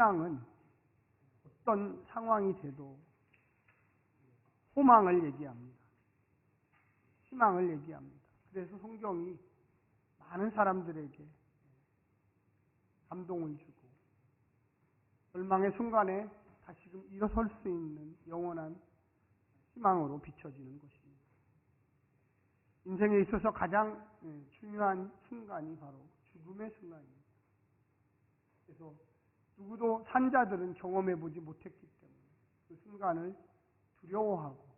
신앙은 어떤 상황이 돼도 소망을 얘기합니다. 희망을 얘기합니다. 그래서 성경이 많은 사람들에게 감동을 주고 절망의 순간에 다시금 일어설 수 있는 영원한 희망으로 비춰지는 것입니다. 인생에 있어서 가장 예, 중요한 순간이 바로 죽음의 순간입니다. 그래서 누구도 산자들은 경험해 보지 못했기 때문에 그 순간을 두려워하고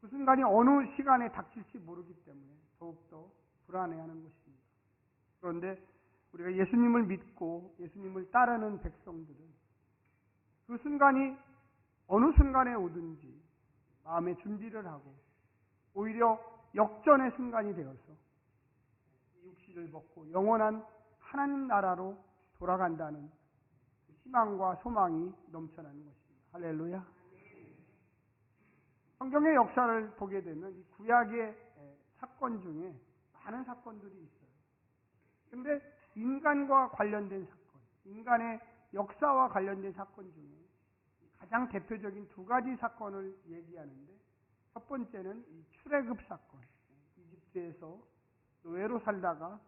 그 순간이 어느 시간에 닥칠지 모르기 때문에 더욱더 불안해하는 것입니다. 그런데 우리가 예수님을 믿고 예수님을 따르는 백성들은 그 순간이 어느 순간에 오든지 마음의 준비를 하고 오히려 역전의 순간이 되어서 육신을 벗고 영원한 하나님 나라로 돌아간다는 희망과 소망이 넘쳐나는 것입니다. 할렐루야. 성경의 역사를 보게 되면 이 구약의 사건 중에 많은 사건들이 있어요. 근데 인간과 관련된 사건, 인간의 역사와 관련된 사건 중에 가장 대표적인 두 가지 사건을 얘기하는데 첫 번째는 이 출애굽 사건. 이집트에서 노예로 살다가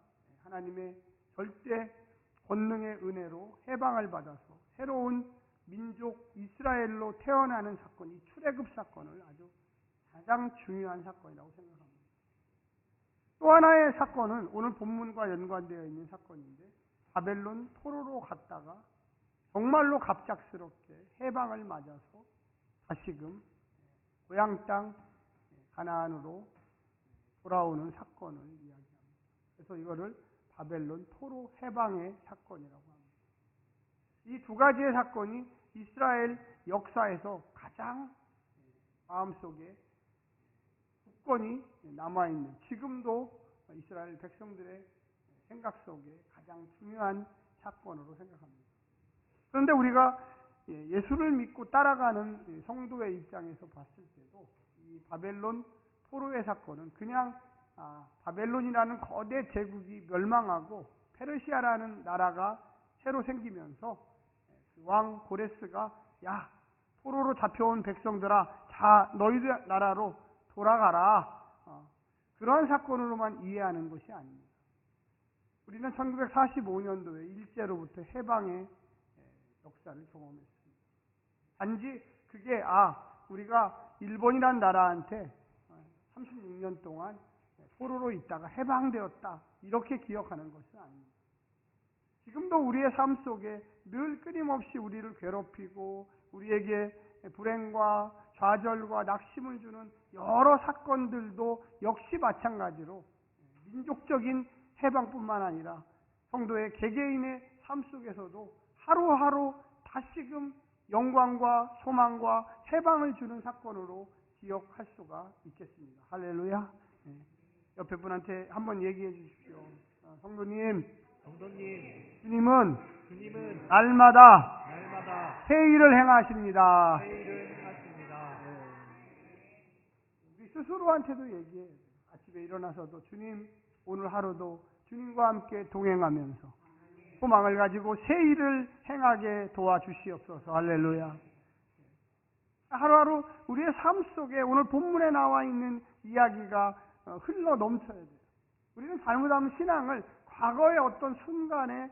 하나님의 절대 권능의 은혜로 해방을 받아서 새로운 민족 이스라엘로 태어나는 사건, 이 출애굽 사건을 아주 가장 중요한 사건이라고 생각합니다. 또 하나의 사건은 오늘 본문과 연관되어 있는 사건인데 바벨론 포로로 갔다가 정말로 갑작스럽게 해방을 맞아서 다시금 고향 땅 가나안으로 돌아오는 사건을 이야기합니다. 그래서 이거를 바벨론 포로 해방의 사건이라고 합니다. 이 두 가지의 사건이 이스라엘 역사에서 가장 마음속에 굳건히 남아있는 지금도 이스라엘 백성들의 생각 속에 가장 중요한 사건으로 생각합니다. 그런데 우리가 예수를 믿고 따라가는 성도의 입장에서 봤을 때도 이 바벨론 포로의 사건은 그냥 아, 바벨론이라는 거대 제국이 멸망하고 페르시아라는 나라가 새로 생기면서 그왕 고레스가 야 포로로 잡혀온 백성들아 자 너희들 나라로 돌아가라 어, 그런 사건으로만 이해하는 것이 아닙니다. 우리는 1945년도에 일제로부터 해방의 역사를 경험했습니다. 단지 그게 아 우리가 일본이란 나라한테 36년 동안 포로로 있다가 해방되었다 이렇게 기억하는 것은 아닙니다. 지금도 우리의 삶 속에 늘 끊임없이 우리를 괴롭히고 우리에게 불행과 좌절과 낙심을 주는 여러 사건들도 역시 마찬가지로 민족적인 해방뿐만 아니라 성도의 개개인의 삶 속에서도 하루하루 다시금 영광과 소망과 해방을 주는 사건으로 기억할 수가 있겠습니다. 할렐루야. 네. 옆에 분한테 한번 얘기해 주십시오. 아, 성도님, 성도님, 주님은 주님은 날마다 날마다 새 일을 행하십니다. 회의를 하십니다. 우리 스스로한테도 얘기해. 아침에 일어나서도 주님, 오늘 하루도 주님과 함께 동행하면서 소망을 가지고 새 일을 행하게 도와주시옵소서. 할렐루야. 하루하루 우리의 삶 속에 오늘 본문에 나와 있는 이야기가 어, 흘러 넘쳐야 돼요. 우리는 잘못하면 신앙을 과거의 어떤 순간의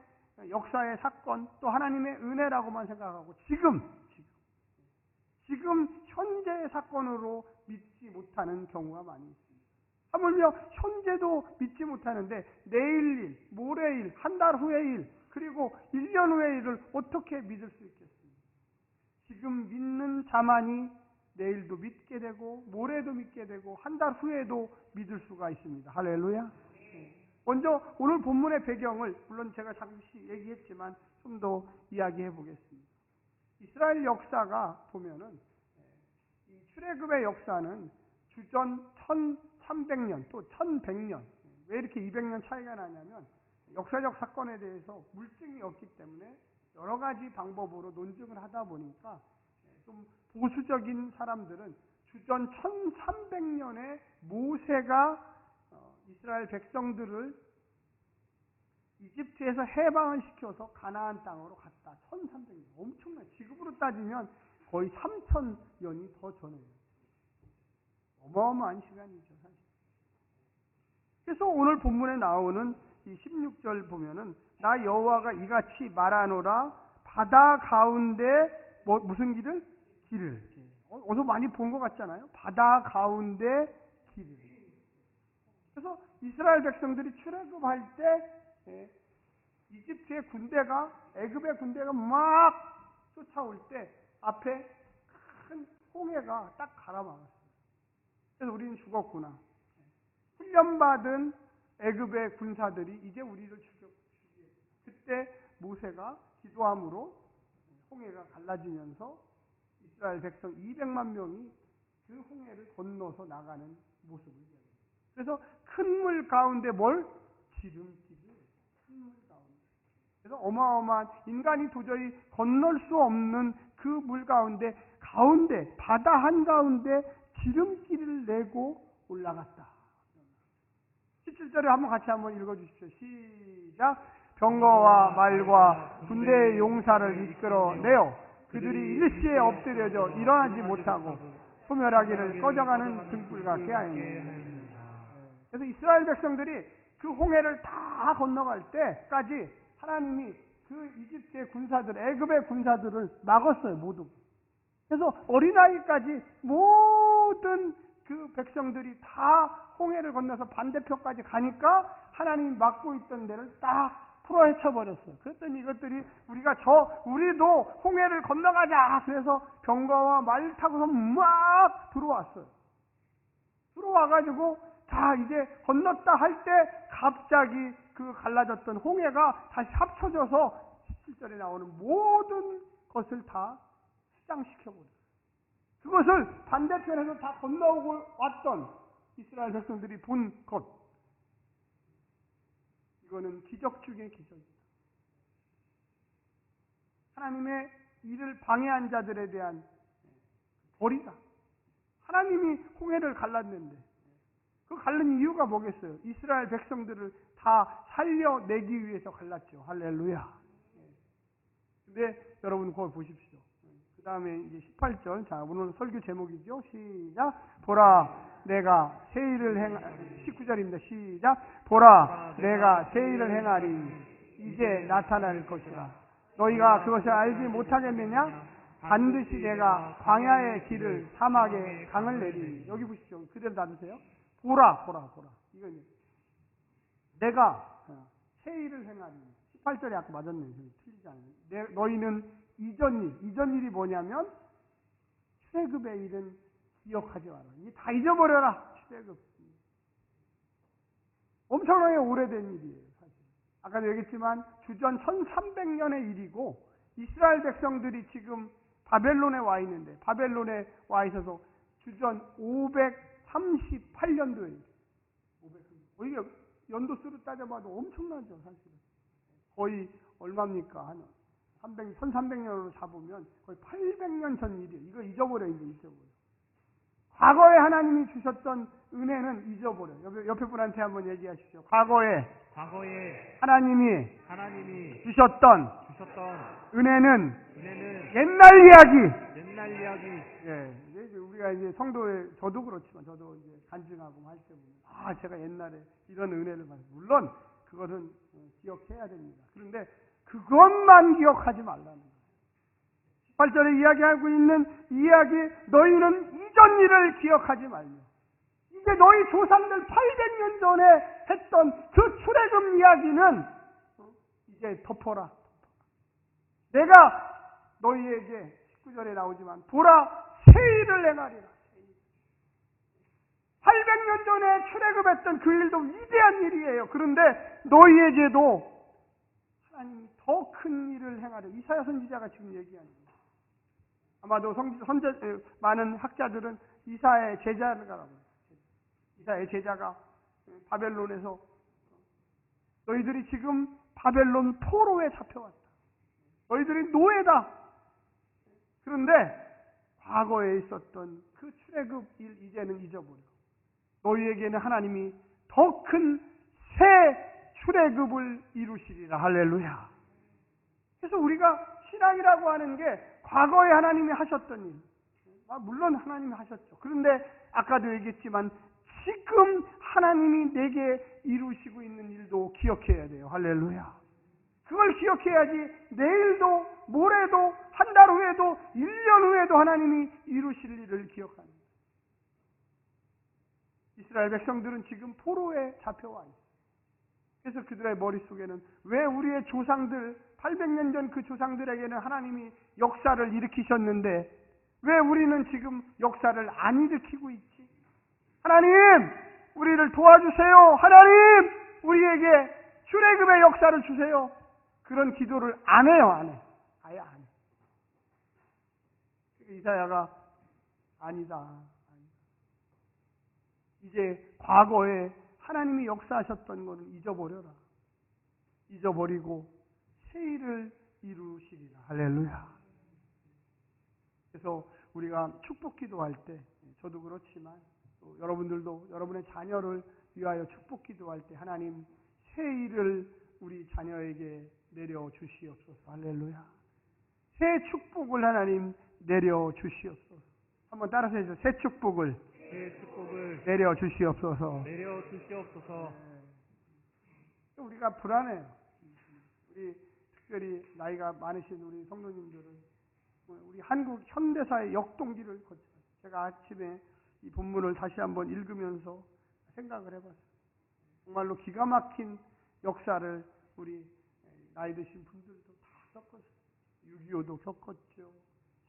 역사의 사건 또 하나님의 은혜라고만 생각하고 지금 지금 지금 현재의 사건으로 믿지 못하는 경우가 많이 있습니다. 하물며 현재도 믿지 못하는데 내일 일, 모레 일, 한 달 후의 일, 그리고 1년 후의 일을 어떻게 믿을 수 있겠습니까? 지금 믿는 자만이 내일도 믿게 되고 모레도 믿게 되고 한 달 후에도 믿을 수가 있습니다. 할렐루야. 먼저 오늘 본문의 배경을 물론 제가 잠시 얘기했지만 좀 더 이야기해 보겠습니다. 이스라엘 역사가 보면은 이 출애굽의 역사는 주전 1300년 또 1100년 왜 이렇게 200년 차이가 나냐면 역사적 사건에 대해서 물증이 없기 때문에 여러 가지 방법으로 논증을 하다 보니까 좀 보수적인 사람들은 주전 1300년에 모세가 어, 이스라엘 백성들을 이집트에서 해방을 시켜서 가나안 땅으로 갔다. 1300년. 엄청나. 지금으로 따지면 거의 3000년이 더 전에요. 어마어마한 시간이죠, 사실. 그래서 오늘 본문에 나오는 이 16절 보면은 나 여호와가 이같이 말하노라 바다 가운데 뭐 무슨 길을 길을 어, 어서 많이 본 것 같잖아요. 바다 가운데 길을. 그래서 이스라엘 백성들이 출애굽할 때 예, 이집트의 군대가 애굽의 군대가 막 쫓아올 때 앞에 큰 홍해가 딱 가라막았어요. 그래서 우리는 죽었구나. 훈련받은 애굽의 군사들이 이제 우리를 죽여 그때 모세가 기도함으로 홍해가 갈라지면서 이스라엘 백성 200만 명이 그 홍해를 건너서 나가는 모습을 보여요. 그래서 큰 물 가운데 뭘 기름기를 큰 물 가운데 그래서 어마어마한 인간이 도저히 건널 수 없는 그 물 가운데 가운데 바다 한 가운데 기름기를 내고 올라갔다. 17절에 한번 같이 한번 읽어 주십시오. 시작. 병거와 말과 군대의 용사를 이끌어내어 그들이 일시에 엎드려져 일어나지 못하고 소멸하기를 꺼져가는 등불 같게 하였네. 그래서 이스라엘 백성들이 그 홍해를 다 건너갈 때까지 하나님이 그 이집트의 군사들, 애굽의 군사들을 막았어요, 모두. 그래서 어린아이까지 모든 그 백성들이 다 홍해를 건너서 반대편까지 가니까 하나님이 막고 있던 데를 딱 풀어 헤쳐버렸어요. 그랬더니 이것들이 우리가 저, 우리도 홍해를 건너가자! 그래서 병거와 말 타고서 막 들어왔어요. 들어와가지고 자 이제 건넜다 할 때 갑자기 그 갈라졌던 홍해가 다시 합쳐져서 17절에 나오는 모든 것을 다 수장시켜버려요. 그것을 반대편에서 다 건너오고 왔던 이스라엘 백성들이 본 것. 이거는 기적 중의 기적입니다. 하나님의 일을 방해한 자들에 대한 벌이다. 하나님이 홍해를 갈랐는데 그 갈른 이유가 뭐겠어요? 이스라엘 백성들을 다 살려내기 위해서 갈랐죠. 할렐루야. 근데 여러분 그걸 보십시오. 그 다음에 이제 18절. 자, 오늘 설교 제목이죠. 시작. 보라, 내가 새 일을 행, 19절입니다. 시작. 보라, 내가 새 일을 행하리. 이제 나타날 것이라. 너희가 그것을 알지 못하겠느냐? 반드시 내가 광야의 길을 사막에 강을 내리니. 여기 보십시오. 그대로 놔두세요. 보라, 보라, 보라. 이제 내가 어, 새 일을 행하리. 18절에 아까 맞았네요. 틀리지. 내, 너희는 이전 일, 이전 일이 뭐냐면 출애굽의 일은 기억하지 마라. 다 잊어버려라. 출애굽. 엄청나게 오래된 일이에요. 사실. 아까도 얘기했지만 주전 1300년의 일이고 이스라엘 백성들이 지금 바벨론에 와 있는데 바벨론에 와 있어서 주전 538년도에 500, 이게 연도수로 따져봐도 엄청나죠 사실은 거의 얼마입니까 한 300, 1300년으로 잡으면 거의 800년 전 일이에요 이거 잊어버려 이제 잊어버려 과거에 하나님이 주셨던 은혜는 잊어버려 옆에, 옆에 분한테 한번 얘기하십시오. 과거에 과거에 하나님이 하나님이 주셨던 주셨던 은혜는 은혜는 옛날 이야기. 옛날 이야기. 예, 이제 우리가 이제 성도에 저도 그렇지만 저도 이제 간증하고 할 때 보면 아 제가 옛날에 이런 은혜를 받았 물론 그것은 어, 기억해야 됩니다. 그런데 그것만 기억하지 말라는 거예요. 18절에 이야기하고 있는 이야기 너희는 이전 일을 기억하지 말며 이제 너희 조상들 800년 전에 했던 그 출애굽 이야기는 어, 이제 덮어라. 내가 너희에게 19절에 나오지만 보라 새 일을 행하리라. 800년 전에 출애굽했던 그 일도 위대한 일이에요. 그런데 너희에게도 하나님이 더 큰 일을 행하려 이사야 선지자가 지금 얘기하는 거예요. 아마도 성, 선제, 에, 많은 학자들은 이사의 제자라고. 이사의 제자가 바벨론에서 너희들이 지금 바벨론 포로에 잡혀왔다. 너희들이 노예다. 그런데 과거에 있었던 그 출애굽 일 이제는 잊어버려. 너희에게는 하나님이 더 큰 새 출애굽을 이루시리라 할렐루야. 그래서 우리가 신앙이라고 하는 게 과거에 하나님이 하셨던 일, 아, 물론 하나님이 하셨죠. 그런데 아까도 얘기했지만 지금 하나님이 내게 이루시고 있는 일도 기억해야 돼요. 할렐루야. 그걸 기억해야지 내일도 모레도 한 달 후에도 1년 후에도 하나님이 이루실 일을 거예요. 이스라엘 백성들은 지금 포로에 잡혀와 있어요. 그래서 그들의 머릿속에는 왜 우리의 조상들 800년 전 그 조상들에게는 하나님이 역사를 일으키셨는데 왜 우리는 지금 역사를 안 일으키고 있지? 하나님, 우리를 도와주세요. 하나님, 우리에게 출애굽의 역사를 주세요. 그런 기도를 안 해요, 안 해. 아예 안 해. 이사야가 아니다. 아니다. 이제 과거에 하나님이 역사하셨던 것을 잊어버려라. 잊어버리고 새 일을 이루시리라. 할렐루야. 그래서 우리가 축복 기도할 때 저도 그렇지만 또 여러분들도 여러분의 자녀를 위하여 축복 기도할 때 하나님 새 일을 우리 자녀에게 내려 주시옵소서. 할렐루야. 새 축복을 하나님 내려 주시옵소서. 한번 따라서 해주세요. 새 축복을 새 축복을 내려 주시옵소서. 내려 주시옵소서. 우리가 불안해요. 우리 특별히 나이가 많으신 우리 성도님들은 우리 한국 현대사의 역동기를 거쳐. 제가 아침에 이 본문을 다시 한번 읽으면서 생각을 해봤어요. 정말로 기가 막힌 역사를 우리 나이 드신 분들도 다 겪었어요. 6.25도 겪었죠.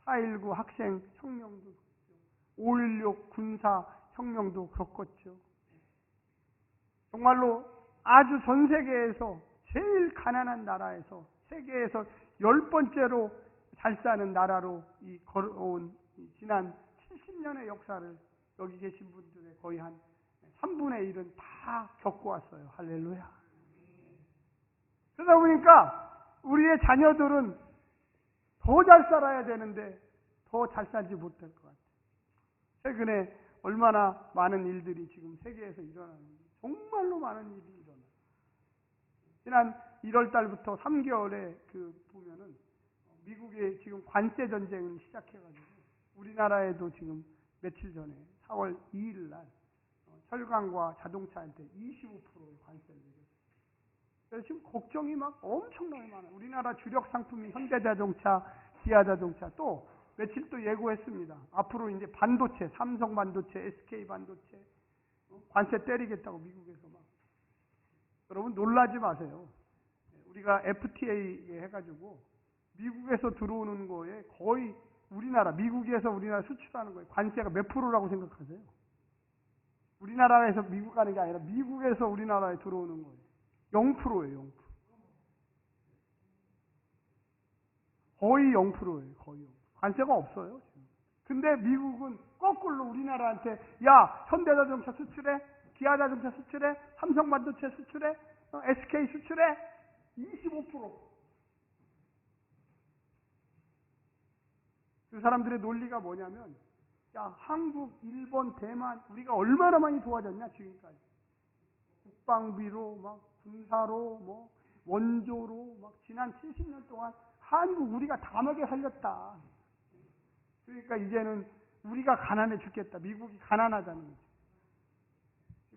4.19 학생 혁명도 겪었죠. 5.16 군사 혁명도 겪었죠. 정말로 아주 전 세계에서 제일 가난한 나라에서 세계에서 열 번째로 잘 사는 나라로 이 걸어온 이 지난 70년의 역사를 여기 계신 분들의 거의 한 3분의 1은 다 겪어왔어요. 할렐루야. 그러다 보니까 우리의 자녀들은 더 잘 살아야 되는데 더 잘 살지 못할 것 같아요. 최근에 얼마나 많은 일들이 지금 세계에서 일어나는지 정말로 많은 일이 일어나요. 지난 1월 달부터 3개월에 그 보면은 미국의 지금 관세 전쟁을 시작해가지고 우리나라에도 지금 며칠 전에 4월 2일 날 어, 철강과 자동차한테 25%의 관세를 내렸어요. 지금 걱정이 막 엄청나게 많아요. 우리나라 주력 상품이 현대자동차, 기아자동차 또 며칠 또 예고했습니다. 앞으로 이제 반도체, 삼성 반도체, SK 반도체 어, 관세 때리겠다고 미국에서 막. 여러분 놀라지 마세요. 우리가 FTA 해가지고 미국에서 들어오는 거에 거의 우리나라, 미국에서 우리나라 수출하는 거에 관세가 몇 프로라고 생각하세요? 우리나라에서 미국 가는 게 아니라 미국에서 우리나라에 들어오는 거예요. 0%예요, 0%. 거의 0%예요, 거의 0%. 관세가 없어요, 지금. 근데 미국은 거꾸로 우리나라한테, 야, 현대자동차 수출해? 기아자동차 수출해? 삼성반도체 수출해? 어, SK 수출해? 25%. 그 사람들의 논리가 뭐냐면, 야, 한국, 일본, 대만, 우리가 얼마나 많이 도와줬냐, 지금까지. 국방비로, 막, 군사로, 뭐, 원조로, 막, 지난 70년 동안 한국 우리가 다 먹여 살렸다. 그러니까 이제는 우리가 가난해 죽겠다. 미국이 가난하다는 거죠.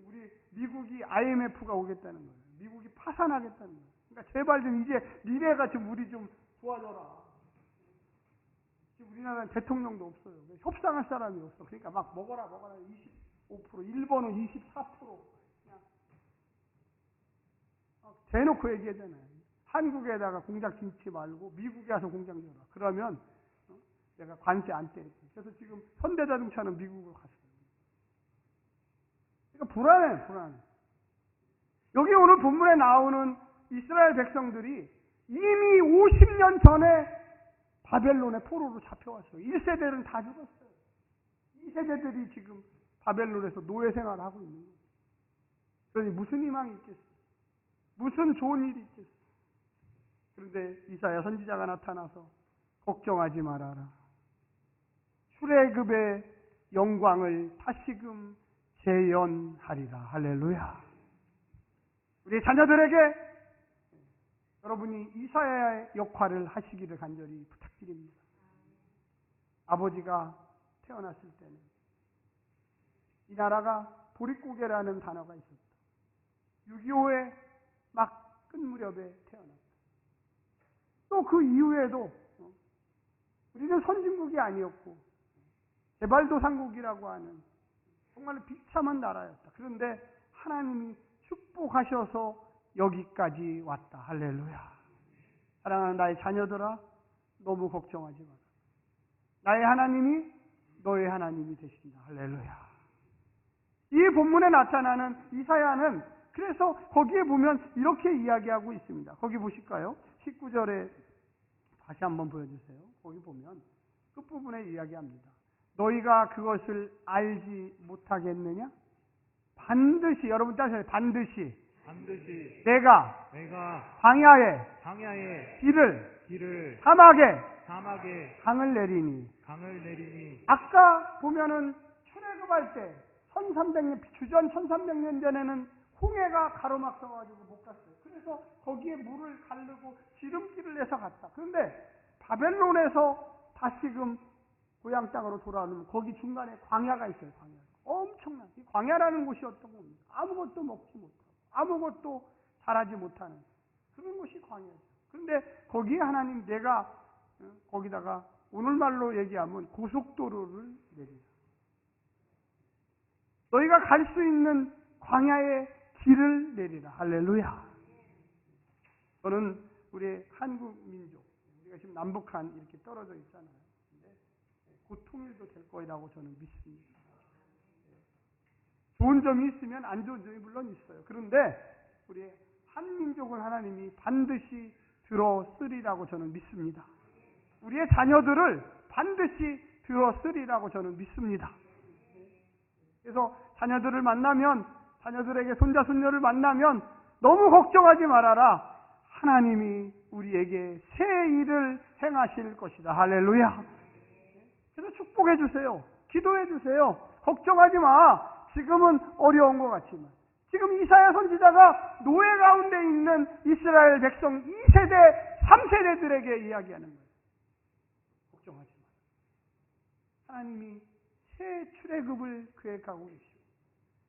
우리, 미국이 IMF가 오겠다는 거예요. 미국이 파산하겠다는 거예요. 그러니까 제발 좀 이제 니네가 좀 우리 좀 도와줘라. 지금 우리나라는 대통령도 없어요. 협상할 사람이 없어. 그러니까 막 먹어라 먹어라 25% 일본은 24% 그냥 막 대놓고 얘기하잖아요. 한국에다가 공장 짓지 말고 미국에 와서 공장 열어. 그러면 어? 내가 관세 안 때릴게. 그래서 지금 현대자동차는 미국으로 갔어요. 그러니까 불안해, 불안해. 여기 오늘 본문에 나오는 이스라엘 백성들이 이미 50년 전에 바벨론의 포로로 잡혀왔어요. 1세대는 다 죽었어요. 2세대들이 지금 바벨론에서 노예 생활을 하고 있는 거예요. 그러니 무슨 희망이 있겠어요? 무슨 좋은 일이 있겠어요? 그런데 이사야 선지자가 나타나서 걱정하지 말아라. 출애굽의 영광을 다시금 재현하리라. 할렐루야. 우리 자녀들에게 여러분이 이사야의 역할을 하시기를 간절히 부탁드립니다. 아버지가 태어났을 때는 이 나라가 보릿고개라는 단어가 있었다. 6.25에 막 끝무렵에 태어났다. 또 그 이후에도 어, 우리는 선진국이 아니었고 개발도상국이라고 하는 정말로 비참한 나라였다. 그런데 하나님이 축복하셔서 여기까지 왔다. 할렐루야. 사랑하는 나의 자녀들아, 너무 걱정하지 마라. 나의 하나님이 너의 하나님이 되신다. 할렐루야. 이 본문에 나타나는 이사야는 그래서 거기에 보면 이렇게 이야기하고 있습니다. 거기 보실까요? 19절에 다시 한번 보여주세요. 거기 보면 끝부분에 이야기합니다. 너희가 그것을 알지 못하겠느냐? 반드시 여러분 따라서 반드시 반드시 내가 내가 광야에 광야에 길을 길을 사막에 사막에 강을 내리니 강을 내리니 아까 보면은 출애굽할 때 1300년 주전 1300년 전에는 홍해가 가로막혀 가지고 못 갔어요. 그래서 거기에 물을 가르고 지름길을 내서 갔다. 그런데 바벨론에서 다시금 고향 땅으로 돌아오면 거기 중간에 광야가 있어요. 광야. 엄청난 이 광야라는 곳이 어떤 겁니까? 아무것도 먹지 못하고 아무것도 자라지 못하는 그런 곳이 광야죠. 그런데 거기에 하나님 내가 어, 거기다가 오늘말로 얘기하면 고속도로를 내리라. 너희가 갈 수 있는 광야의 길을 내리라. 할렐루야. 저는 우리 한국 민족, 우리가 지금 남북한 이렇게 떨어져 있잖아요. 근데 곧 통일도 될 거라고 저는 믿습니다. 좋은 점이 있으면 안 좋은 점이 물론 있어요. 그런데 우리 한민족을 하나님이 반드시 들어쓰리라고 저는 믿습니다. 우리의 자녀들을 반드시 들어쓰리라고 저는 믿습니다. 그래서 자녀들을 만나면 자녀들에게 손자 손녀를 만나면 너무 걱정하지 말아라. 하나님이 우리에게 새 일을 행하실 것이다. 할렐루야. 그래서 축복해 주세요. 기도해 주세요. 걱정하지 마. 지금은 어려운 것 같지만 지금 이사야 선지자가 노예 가운데 있는 이스라엘 백성 2세대, 3세대들에게 이야기하는 거예요. 걱정하지 마. 하나님이 새 출애굽을 계획하고 계시고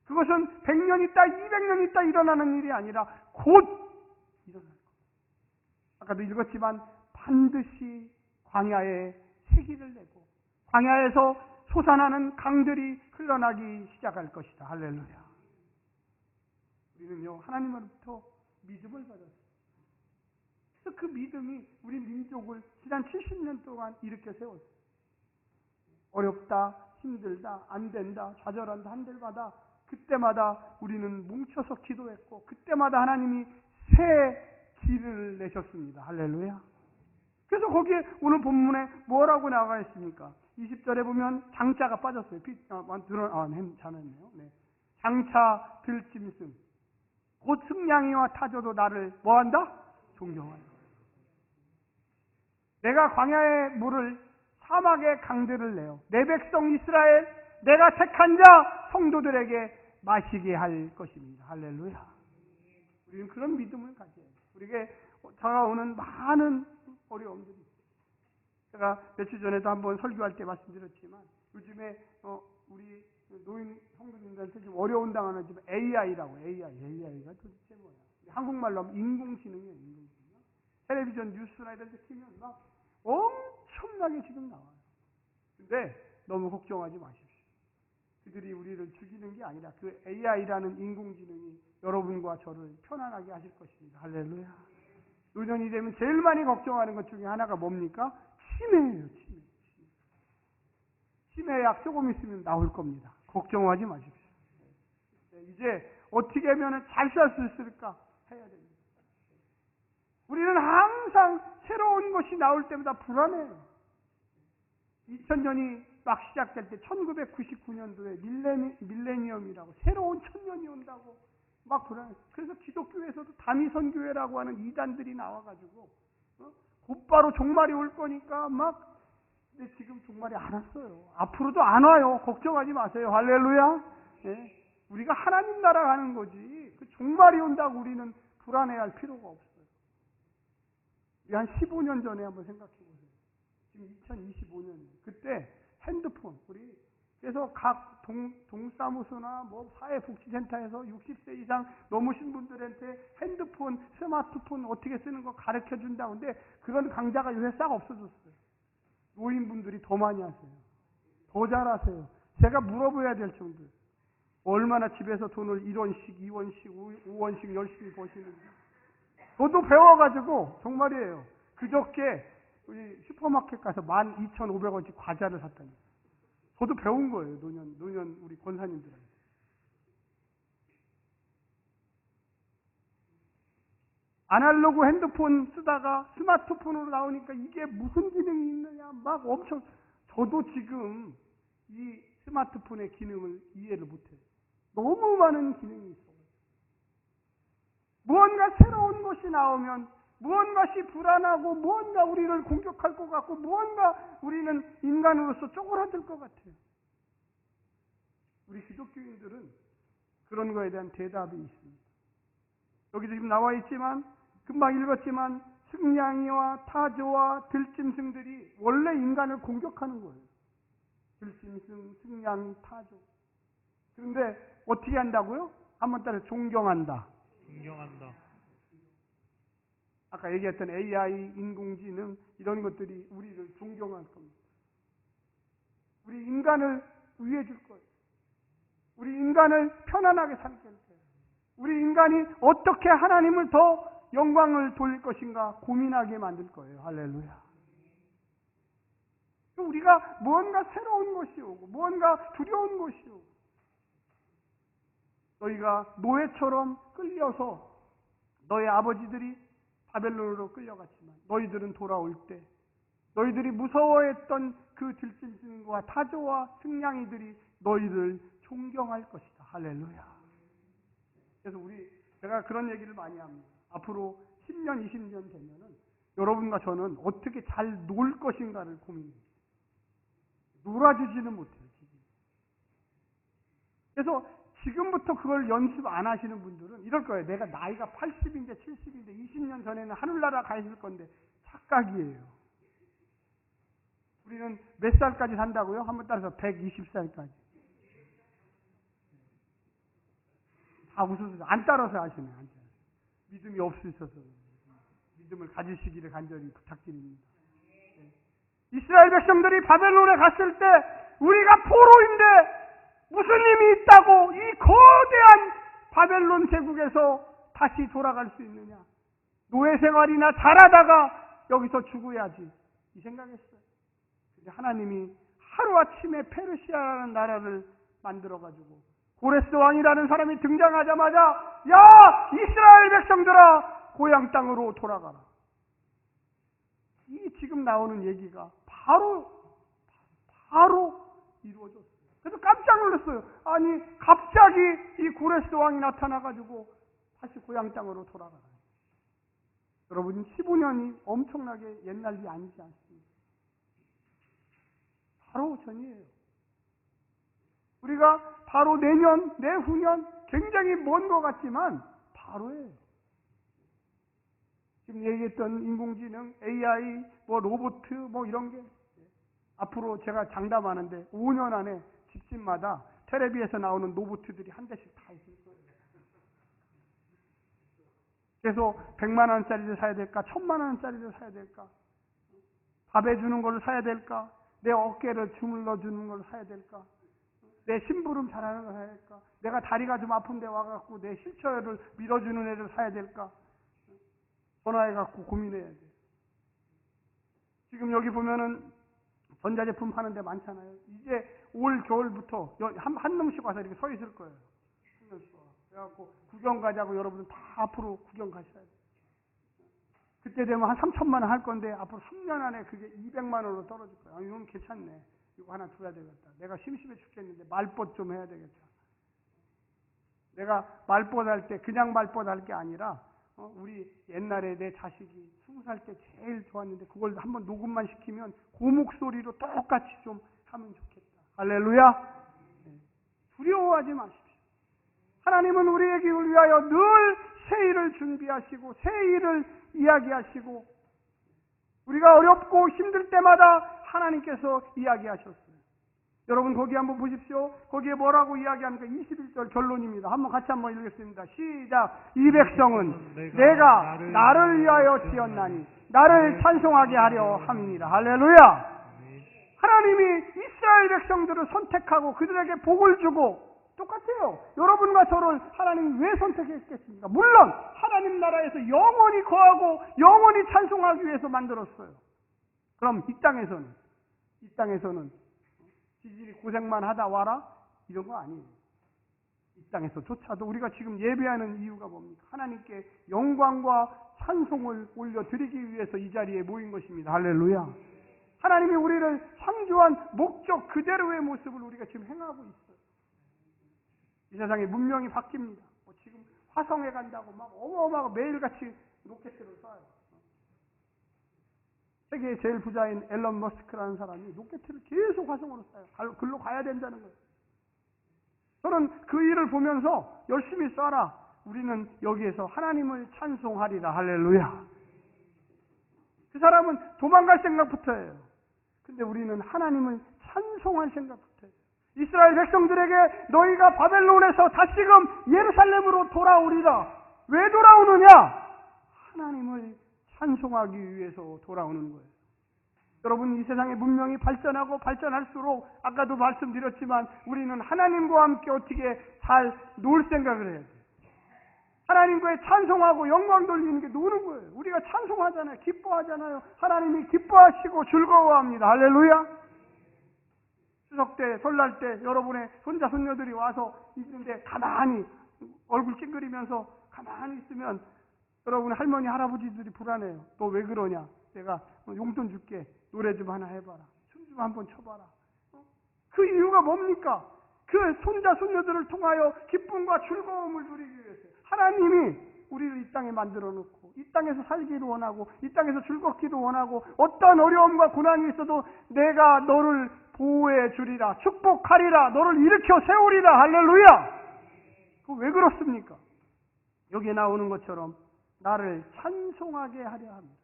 그것은 100년 있다, 200년 있다 일어나는 일이 아니라 곧 일어날 겁니다. 아까도 읽었지만 반드시 광야에 세기를 내고 광야에서 솟아나는 강들이 흘러나기 시작할 것이다. 할렐루야. 우리는요, 하나님으로부터 믿음을 받았어요. 그래서 그 믿음이 우리 민족을 지난 70년 동안 일으켜 세웠어요. 어렵다, 힘들다, 안 된다, 좌절한다, 한들마다 그때마다 우리는 뭉쳐서 기도했고 그때마다 하나님이 새 길을 내셨습니다. 할렐루야. 그래서 거기에 오늘 본문에 뭐라고 나와 있습니까? 20절에 보면 장자가 빠졌어요. 피, 아, 들어, 아, 네, 잘했네요. 네. 장차 들짐승. 곧 승냥이와 타조도 나를 뭐한다? 존경한다. 내가 광야의 물을 사막의 강들을 내어 내 백성 이스라엘 내가 택한 자 성도들에게 마시게 할 것입니다. 할렐루야. 우리는 그런 믿음을 가져야 돼요. 우리에게 다가오는 많은 어려움들이 있어요. 제가 며칠 전에도 한번 설교할 때 말씀드렸지만 요즘에 어, 우리 노인 성도님들한테 좀 어려운 당하는 지금 AI라고 AI, AI가 도대체 뭐야? 한국말로 하면 인공지능이에요, 인공지능. 텔레비전 뉴스나 이런 데 키면 막 엄청나게 지금 나와요. 근데 너무 걱정하지 마십시오. 그들이 우리를 죽이는 게 아니라 그 AI라는 인공지능이 여러분과 저를 편안하게 하실 것입니다. 할렐루야. 노년이 되면 제일 많이 걱정하는 것 중에 하나가 뭡니까? 치매예요, 치매. 치매 약 조금 있으면 나올 겁니다. 걱정하지 마십시오. 네, 이제 어떻게 하면 잘 살 수 있을까 해야 됩니다. 우리는 항상 새로운 것이 나올 때마다 불안해요. 2000년이 막 시작될 때 1999년도에 밀레니, 밀레니엄이라고 새로운 천년이 온다고 막 불안해요. 그래서 기독교에서도 다미선교회라고 하는 이단들이 나와가지고 어? 곧바로 종말이 올 거니까 막 근데 지금 종말이 안 왔어요. 앞으로도 안 와요. 걱정하지 마세요. 할렐루야. 예. 우리가 하나님 나라 가는 거지. 그 종말이 온다고 우리는 불안해할 필요가 없어요. 한 15년 전에 한번 생각해 보세요. 지금 2025년. 그때 핸드폰, 우리 그래서 각 동, 동사무소나 뭐 사회복지센터에서 60세 이상 넘으신 분들한테 핸드폰, 스마트폰 어떻게 쓰는 거 가르쳐 준다고 근데 그런 강좌가 요새 싹 없어졌어요. 노인분들이 더 많이 하세요. 더 잘하세요. 제가 물어봐야 될 정도. 얼마나 집에서 돈을 1원씩, 2원씩, 5원씩 열심히 버시는지. 저도 배워가지고 정말이에요. 그저께 우리 슈퍼마켓 가서 12,500원씩 과자를 샀다니. 저도 배운 거예요. 노년, 노년 우리 권사님들한테. 아날로그 핸드폰 쓰다가 스마트폰으로 나오니까 이게 무슨 기능이 있느냐 막 엄청 저도 지금 이 스마트폰의 기능을 이해를 못해요. 너무 많은 기능이 있어요. 무언가 새로운 것이 나오면 무언가시 불안하고 무언가 우리를 공격할 것 같고 무언가 우리는 인간으로서 쪼그라들 것 같아요. 우리 기독교인들은 그런 거에 대한 대답이 있습니다. 여기도 지금 나와 있지만 금방 읽었지만 승냥이와 타조와 들짐승들이 원래 인간을 공격하는 거예요. 들짐승, 승냥이, 타조. 그런데 어떻게 한다고요? 한번 따라 존경한다. 존경한다. 아까 얘기했던 AI, 인공지능 이런 것들이 우리를 존경할 겁니다. 우리 인간을 위해 줄 거예요. 우리 인간을 편안하게 살게 할 거예요. 우리 인간이 어떻게 하나님을 더 영광을 돌릴 것인가 고민하게 만들 거예요. 할렐루야. 우리가 무언가 새로운 것이 오고 무언가 두려운 것이 오고 너희가 노예처럼 끌려서 너희 아버지들이 바벨론으로 끌려갔지만 너희들은 돌아올 때 너희들이 무서워했던 그 들짐승과 타조와 승냥이들이 너희를 존경할 것이다. 할렐루야. 그래서 우리 제가 그런 얘기를 많이 합니다. 앞으로 10년, 20년 되면은 여러분과 저는 어떻게 잘 놀 것인가를 고민해요. 놀아주지는 못해요. 지금. 그래서 지금부터 그걸 연습 안 하시는 분들은 이럴 거예요. 내가 나이가 80인데 70인데 20년 전에는 하늘나라 가 있을 건데 착각이에요. 우리는 몇 살까지 산다고요? 한번 따라서 120살까지. 다 웃으셔서 안 따라서 하시네. 안 따라서. 믿음이 없으셔서 믿음을 가지시기를 간절히 부탁드립니다. 네. 이스라엘 백성들이 바벨론에 갔을 때 우리가 포로인데 무슨 힘이 있다고 이 거대한 바벨론 제국에서 다시 돌아갈 수 있느냐? 노예 생활이나 잘하다가 여기서 죽어야지. 이 생각했어요. 근데 하나님이 하루아침에 페르시아라는 나라를 만들어가지고 고레스 왕이라는 사람이 등장하자마자 야 이스라엘 백성들아 고향 땅으로 돌아가라. 이 지금 나오는 얘기가 바로 바로 이루어졌어요. 그래서 깜짝 놀랐어요. 아니 갑자기 이 고레스 왕이 나타나가지고 다시 고향 땅으로 돌아가라. 여러분 15년이 엄청나게 옛날 일이 아니지 않습니까? 바로 전이에요. 우리가 바로 내년, 내후년 굉장히 먼 것 같지만 바로예요. 지금 얘기했던 인공지능, AI, 뭐 로봇, 뭐 이런 게 앞으로 제가 장담하는데 5년 안에 집집마다 텔레비에서 나오는 로봇들이 한 대씩 다 있을 거예요. 그래서 100만 원짜리를 사야 될까? 1000만 원짜리를 사야 될까? 밥해 주는 걸 사야 될까? 내 어깨를 주물러 주는 걸 사야 될까? 내 심부름 잘하는 걸 사야 될까? 내가 다리가 좀 아픈데 와갖고 내 휠체어를 밀어주는 애를 사야 될까? 전화해갖고 고민해야 돼. 지금 여기 보면은 전자제품 파는 데 많잖아요. 이제 올 겨울부터 여- 한, 한 놈씩 와서 이렇게 서 있을 거예요. 한 놈씩 와. 그래갖고 구경 가자고 여러분들 다 앞으로 구경 가셔야 돼요. 그때 되면 한 3천만 원 할 건데 앞으로 3년 안에 그게 200만 원으로 떨어질 거예요. 아, 이건 괜찮네. 이거 하나 줘야 되겠다. 내가 심심해 죽겠는데 말벗 좀 해야 되겠다. 내가 말벗 할 때 그냥 말벗 할 게 아니라 어, 우리 옛날에 내 자식이 스무 살 때 제일 좋았는데 그걸 한번 녹음만 시키면 그 목소리로 똑같이 좀 하면 좋겠다. 할렐루야. 네. 두려워하지 마십시오. 하나님은 우리에게 위하여 늘 새 일을 준비하시고 새 일을 이야기하시고 우리가 어렵고 힘들 때마다 하나님께서 이야기하셨어요. 여러분 거기 한번 보십시오. 거기에 뭐라고 이야기합니까? 21절 결론입니다. 한번 같이 한번 읽겠습니다. 시작. 이 백성은 내가 나를 위하여 지었나니 나를 찬송하게 하려 함이니라. 할렐루야. 하나님이 이스라엘 백성들을 선택하고 그들에게 복을 주고 똑같아요. 여러분과 저를 하나님이 왜 선택했겠습니까? 물론 하나님 나라에서 영원히 거하고 영원히 찬송하기 위해서 만들었어요. 그럼 이 땅에서는 이 땅에서는 지질이 고생만 하다 와라 이런 거 아니에요. 이 땅에서조차도 우리가 지금 예배하는 이유가 뭡니까? 하나님께 영광과 찬송을 올려 드리기 위해서 이 자리에 모인 것입니다. 할렐루야. 하나님이 우리를 창조한 목적 그대로의 모습을 우리가 지금 행하고 있어요. 이 세상에 문명이 바뀝니다. 뭐 지금 화성에 간다고 막 어마어마하고 매일같이 로켓을 쏴요. 세계의 제일 부자인 앨런 머스크라는 사람이 로켓을 계속 화성으로 쏴요. 갈- 글로 가야 된다는 거예요. 저는 그 일을 보면서 열심히 쏴라. 우리는 여기에서 하나님을 찬송하리라. 할렐루야. 그 사람은 도망갈 생각부터 해요. 근데 우리는 하나님을 찬송할 생각부터 해요. 이스라엘 백성들에게 너희가 바벨론에서 다시금 예루살렘으로 돌아오리라. 왜 돌아오느냐? 하나님을 찬송하기 위해서 돌아오는 거예요. 여러분, 이 세상의 문명이 발전하고 발전할수록 아까도 말씀드렸지만 우리는 하나님과 함께 어떻게 잘 놀 생각을 해야 돼요. 하나님과의 찬송하고 영광 돌리는 게 노는 거예요. 우리가 찬송하잖아요. 기뻐하잖아요. 하나님이 기뻐하시고 즐거워합니다. 할렐루야. 추석 때, 설날 때 여러분의 손자, 손녀들이 와서 있는데 가만히 얼굴 찡그리면서 가만히 있으면 여러분 할머니, 할아버지들이 불안해요. 너 왜 그러냐? 내가 용돈 줄게. 노래 좀 하나 해봐라. 춤 좀 한번 춰봐라. 어? 그 이유가 뭡니까? 그 손자, 손녀들을 통하여 기쁨과 즐거움을 누리기 위해서 하나님이 우리를 이 땅에 만들어 놓고 이 땅에서 살기를 원하고 이 땅에서 즐겁기를 원하고 어떤 어려움과 고난이 있어도 내가 너를 보호해 주리라 축복하리라 너를 일으켜 세우리라 할렐루야 그왜 그렇습니까? 여기에 나오는 것처럼 나를 찬송하게 하려 합니다.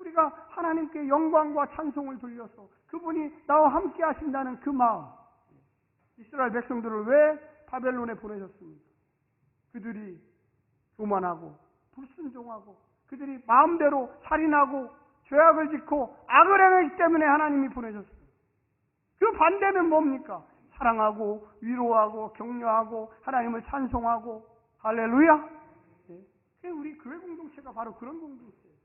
우리가 하나님께 영광과 찬송을 돌려서 그분이 나와 함께 하신다는 그 마음 이스라엘 백성들을 왜 바벨론에 보내셨습니까? 그들이 교만하고 불순종하고 그들이 마음대로 살인하고 죄악을 짓고 악을 행했기 때문에 하나님이 보내셨어요. 그 반대는 뭡니까? 사랑하고 위로하고 격려하고 하나님을 찬송하고 할렐루야. 우리 교회 공동체가 바로 그런 공동체예요.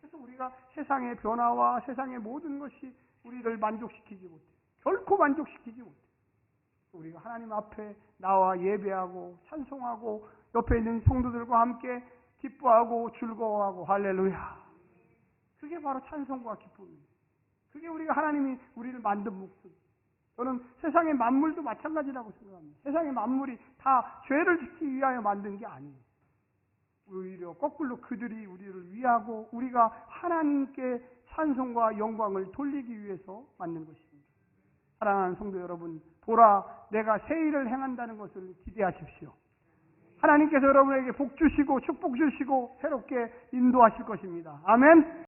그래서 우리가 세상의 변화와 세상의 모든 것이 우리를 만족시키지 못해. 결코 만족시키지 못해. 우리가 하나님 앞에 나와 예배하고 찬송하고 옆에 있는 성도들과 함께 기뻐하고 즐거워하고 할렐루야. 그게 바로 찬송과 기쁨입니다. 그게 우리가 하나님이 우리를 만든 목적. 저는 세상의 만물도 마찬가지라고 생각합니다. 세상의 만물이 다 죄를 짓기 위하여 만든 게 아니에요. 오히려 거꾸로 그들이 우리를 위하고 우리가 하나님께 찬송과 영광을 돌리기 위해서 만든 것입니다. 사랑하는 성도 여러분, 보라, 내가 새 일을 행한다는 것을 기대하십시오. 하나님께서 여러분에게 복 주시고 축복 주시고 새롭게 인도하실 것입니다. 아멘.